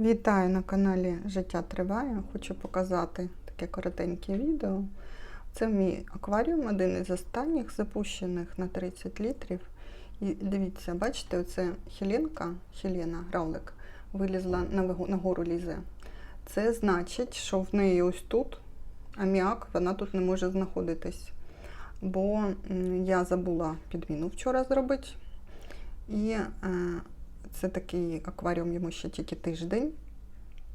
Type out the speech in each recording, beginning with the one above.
Вітаю на каналі Життя Триває. Хочу показати таке коротеньке відео. Це мій акваріум, один із останніх запущених на 30 літрів. І дивіться, бачите, оце хіленка, хілена, гравлик, вилізла на гору лізе. Це значить, що в неї ось тут аміак, вона тут не може знаходитись. Бо я забула підміну вчора зробити. І е, це такий акваріум йому ще тільки тиждень.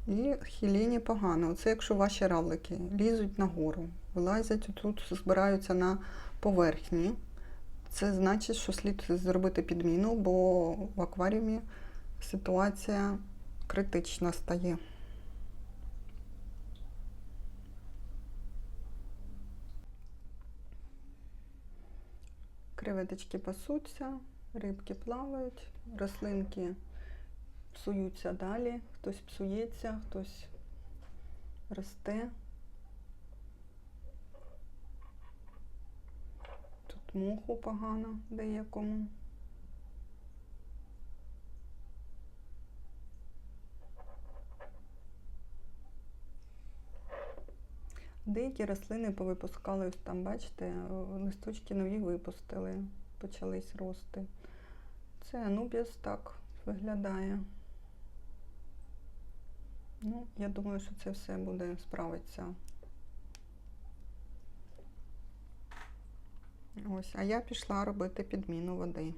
І хіліні погано. Оце якщо ваші равлики лізуть нагору, вилазять тут, збираються на поверхні. Це значить, що слід зробити підміну, бо в акваріумі ситуація критична стає. Креветочки пасуться, рибки плавають, рослинки псуються далі, хтось псується, хтось росте. Тут муху погано деякому. Деякі рослини повипускали, там, бачите, листочки нові випустили, почались рости. Це анубіс так виглядає. Ну, я думаю, що це все буде справиться. Ось, а я пішла робити підміну води.